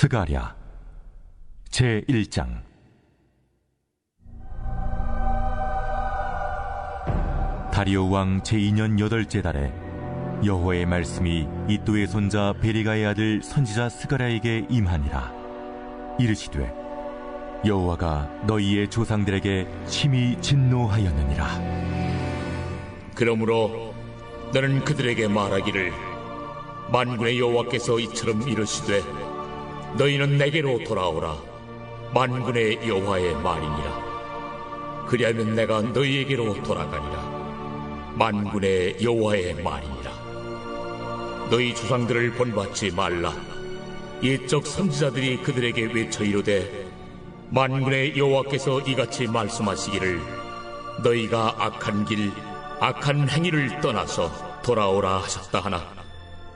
스가랴 제 1장. 다리오 왕 제2년 여덟째 달에 여호와의 말씀이 이또의 손자 베리가의 아들 선지자 스가랴에게 임하니라. 이르시되 여호와가 너희의 조상들에게 심히 진노하였느니라. 그러므로 너는 그들에게 말하기를 만군의 여호와께서 이처럼 이르시되 너희는 내게로 돌아오라. 만군의 여호와의 말이니라. 그리하면 내가 너희에게로 돌아가니라. 만군의 여호와의 말이니라. 너희 조상들을 본받지 말라. 옛적 선지자들이 그들에게 외쳐 이르되 만군의 여호와께서 이같이 말씀하시기를 너희가 악한 길 악한 행위를 떠나서 돌아오라 하셨다 하나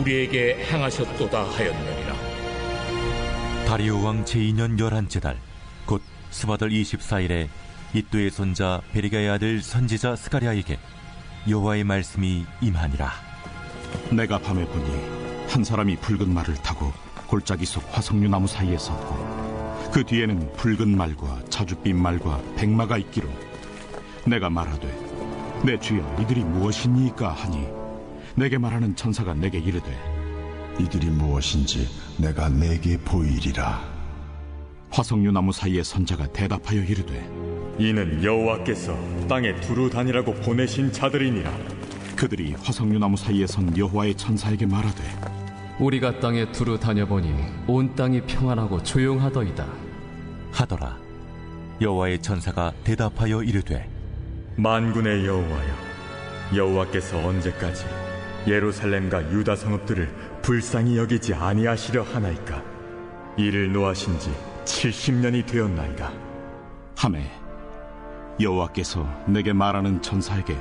우리에게 행하셨도다 하였느니라. 다리오 왕 제2년 열한째 달 곧 스바들 24일에 이또의 손자 베리가의 아들 선지자 스가랴에게 여호와의 말씀이 임하니라 내가 밤에 보니 한 사람이 붉은 말을 타고 골짜기 속 화석류 나무 사이에 섰고 그 뒤에는 붉은 말과 자줏빛 말과 백마가 있기로 내가 말하되 내 주여 이들이 무엇이니까 하니 내게 말하는 천사가 내게 이르되 이들이 무엇인지 내가 내게 보이리라. 화석류 나무 사이에 선자가 대답하여 이르되 이는 여호와께서 땅에 두루 다니라고 보내신 자들이니라. 그들이 화석류 나무 사이에 선 여호와의 천사에게 말하되 우리가 땅에 두루 다녀보니 온 땅이 평안하고 조용하더이다. 하더라 여호와의 천사가 대답하여 이르되 만군의 여호와여, 여호와께서 언제까지 예루살렘과 유다 성읍들을 불쌍히 여기지 아니하시려 하나이까? 이를 노하신 지 70년이 되었나이다. 함에 여호와께서 내게 말하는 천사에게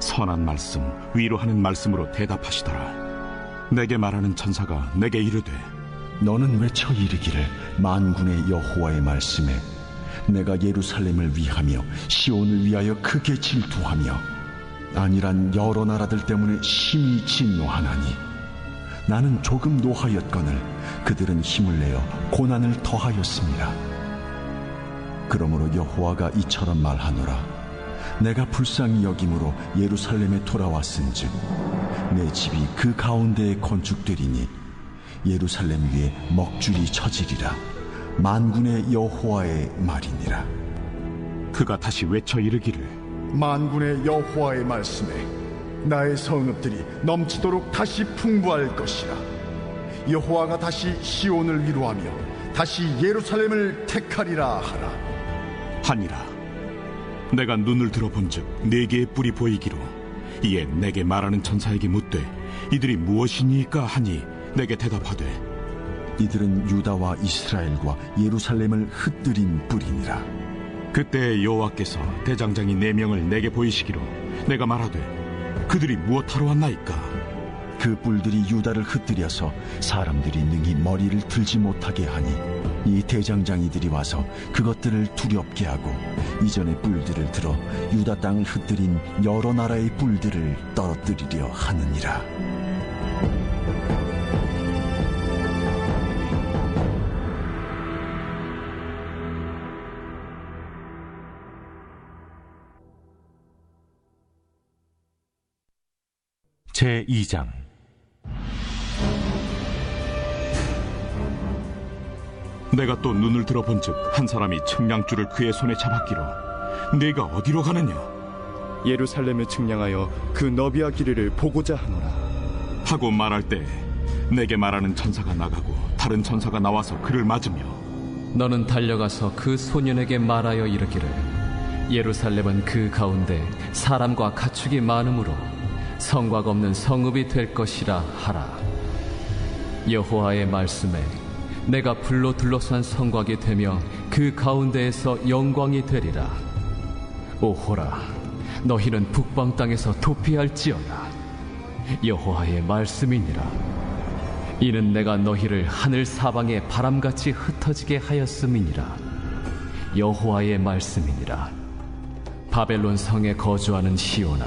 선한 말씀 위로하는 말씀으로 대답하시더라 내게 말하는 천사가 내게 이르되 너는 외쳐 이르기를 만군의 여호와의 말씀에 내가 예루살렘을 위하며 시온을 위하여 크게 질투하며 아니란 여러 나라들 때문에 심히 진노하나니 나는 조금 노하였거늘 그들은 힘을 내어 고난을 더하였습니다. 그러므로 여호와가 이처럼 말하노라. 내가 불쌍히 여김으로 예루살렘에 돌아왔은즉 내 집이 그 가운데에 건축되리니 예루살렘 위에 먹줄이 쳐지리라. 만군의 여호와의 말이니라. 그가 다시 외쳐 이르기를 만군의 여호와의 말씀에 나의 성읍들이 넘치도록 다시 풍부할 것이라. 여호와가 다시 시온을 위로하며 다시 예루살렘을 택하리라 하라. 하니라. 내가 눈을 들어본즉 네 개의 뿔이 보이기로 이에 내게 말하는 천사에게 묻되 이들이 무엇이니까 하니 내게 대답하되 이들은 유다와 이스라엘과 예루살렘을 흩뜨린 뿌리니라 그때 여호와께서 대장장이 네 명을 내게 보이시기로 내가 말하되 그들이 무엇하러 왔나이까? 그 뿔들이 유다를 흩뜨려서 사람들이 능히 머리를 들지 못하게 하니 이 대장장이들이 와서 그것들을 두렵게 하고 이전의 뿔들을 들어 유다 땅을 흩뜨린 여러 나라의 뿔들을 떨어뜨리려 하느니라 제 2장 내가 또 눈을 들어본 즉 한 사람이 측량줄을 그의 손에 잡았기로 네가 어디로 가느냐 예루살렘을 측량하여 그 너비와 길이를 보고자 하노라. 하고 말할 때 내게 말하는 천사가 나가고 다른 천사가 나와서 그를 맞으며 너는 달려가서 그 소년에게 말하여 이르기를 예루살렘은 그 가운데 사람과 가축이 많으므로 성곽 없는 성읍이 될 것이라 하라. 여호와의 말씀에 내가 불로 둘러싼 성곽이 되며 그 가운데에서 영광이 되리라. 오호라, 너희는 북방 땅에서 도피할지어다. 여호와의 말씀이니라. 이는 내가 너희를 하늘 사방에 바람같이 흩어지게 하였음이니라. 여호와의 말씀이니라. 바벨론 성에 거주하는 시오나,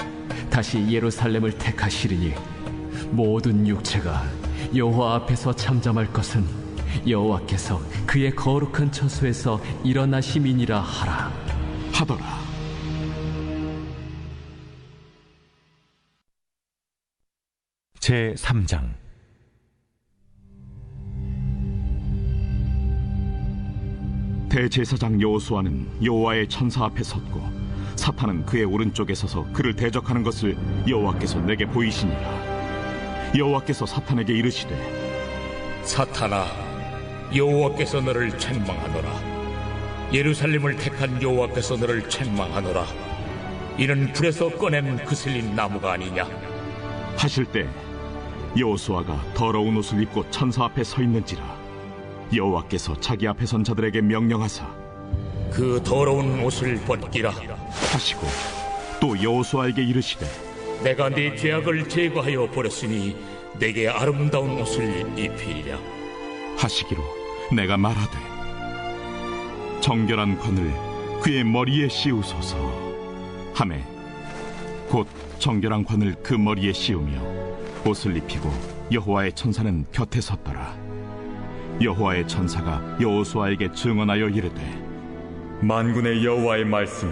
다시 예루살렘을 택하시리니 모든 육체가 여호와 앞에서 잠잠할 것은 여호와께서 그의 거룩한 처소에서 일어나심이니라 하라. 하더라. 제 3장 대제사장 여호수아는 여호와의 천사 앞에 섰고 사탄은 그의 오른쪽에 서서 그를 대적하는 것을 여호와께서 내게 보이시니라 여호와께서 사탄에게 이르시되 사탄아, 여호와께서 너를 책망하노라. 예루살렘을 택한 여호와께서 너를 책망하노라. 이는 불에서 꺼낸 그슬린 나무가 아니냐? 하실 때 여호수아가 더러운 옷을 입고 천사 앞에 서 있는지라 여호와께서 자기 앞에 선 자들에게 명령하사 그 더러운 옷을 벗기라. 하시고 또 여호수아에게 이르시되 내가 네 죄악을 제거하여 버렸으니 내게 아름다운 옷을 입히리라. 하시기로 내가 말하되 정결한 관을 그의 머리에 씌우소서 하매 곧 정결한 관을 그 머리에 씌우며 옷을 입히고 여호와의 천사는 곁에 섰더라 여호와의 천사가 여호수아에게 증언하여 이르되 만군의 여호와의 말씀에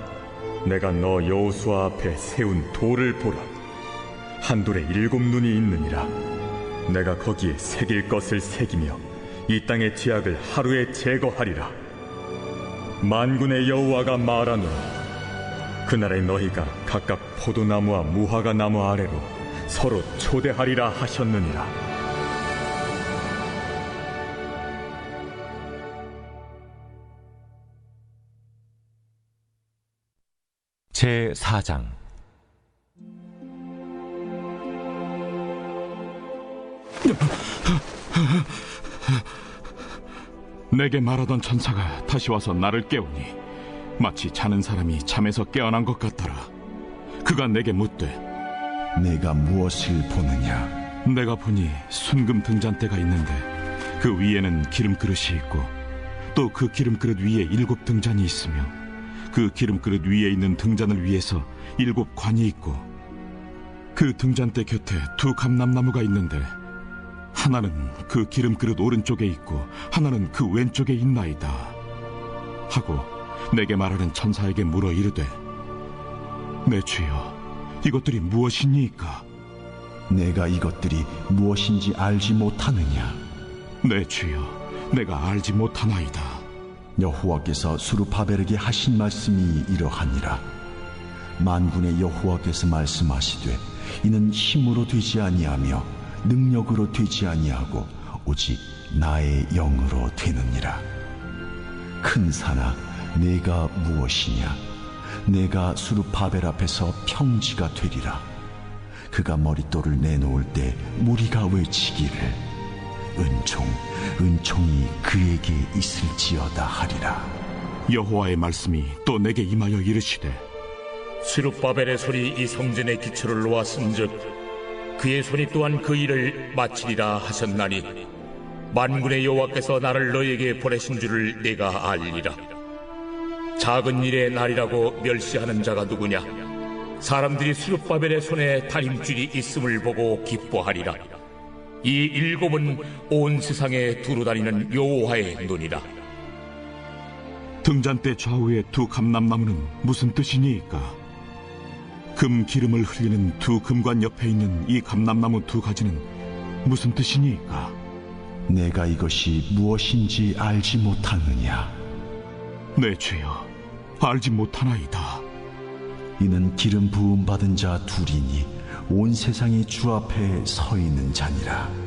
내가 너 여호수아 앞에 세운 돌을 보라. 한 돌에 일곱 눈이 있느니라. 내가 거기에 새길 것을 새기며 이 땅의 죄악을 하루에 제거하리라. 만군의 여호와가 말하노라 그날에 너희가 각각 포도나무와 무화과 나무 아래로 서로 초대하리라 하셨느니라 제 4장 내게 말하던 천사가 다시 와서 나를 깨우니 마치 자는 사람이 잠에서 깨어난 것 같더라 그가 내게 묻되 내가 무엇을 보느냐? 내가 보니 순금 등잔대가 있는데 그 위에는 기름 그릇이 있고 또 그 기름 그릇 위에 일곱 등잔이 있으며 그 기름 그릇 위에 있는 등잔을 위해서 일곱 관이 있고 그 등잔대 곁에 두 감람나무가 있는데 하나는 그 기름 그릇 오른쪽에 있고 하나는 그 왼쪽에 있나이다 하고 내게 말하는 천사에게 물어 이르되 내 주여 이것들이 무엇이니까 내가 이것들이 무엇인지 알지 못하느냐? 내 주여 내가 알지 못하나이다 여호와께서 수르바벨에게 하신 말씀이 이러하니라. 만군의 여호와께서 말씀하시되 이는 힘으로 되지 아니하며 능력으로 되지 아니하고 오직 나의 영으로 되느니라. 큰 산아 내가 무엇이냐 내가 수룹 바벨 앞에서 평지가 되리라 그가 머릿돌을 내놓을 때 무리가 외치기를 은총 은총이 그에게 있을지어다 하리라. 여호와의 말씀이 또 내게 임하여 이르시되 스룹바벨의 손이 이 성전의 기초를 놓았은즉 그의 손이 또한 그 일을 마치리라 하셨나니 만군의 여호와께서 나를 너에게 보내신 줄을 내가 알리라. 작은 일의 날이라고 멸시하는 자가 누구냐? 사람들이 스룹바벨의 손에 다림줄이 있음을 보고 기뻐하리라 이 일곱은 온 세상에 두루 다니는 여호와의 눈이라 등잔대 좌우의 두 감람나무는 무슨 뜻이니이까? 금 기름을 흘리는 두 금관 옆에 있는 이 감람나무 두 가지는 무슨 뜻이니이까? 내가 이것이 무엇인지 알지 못하느냐 내 죄여, 알지 못하나이다. 이는 기름 부음 받은 자 둘이니 온 세상이 주 앞에 서 있는 자니라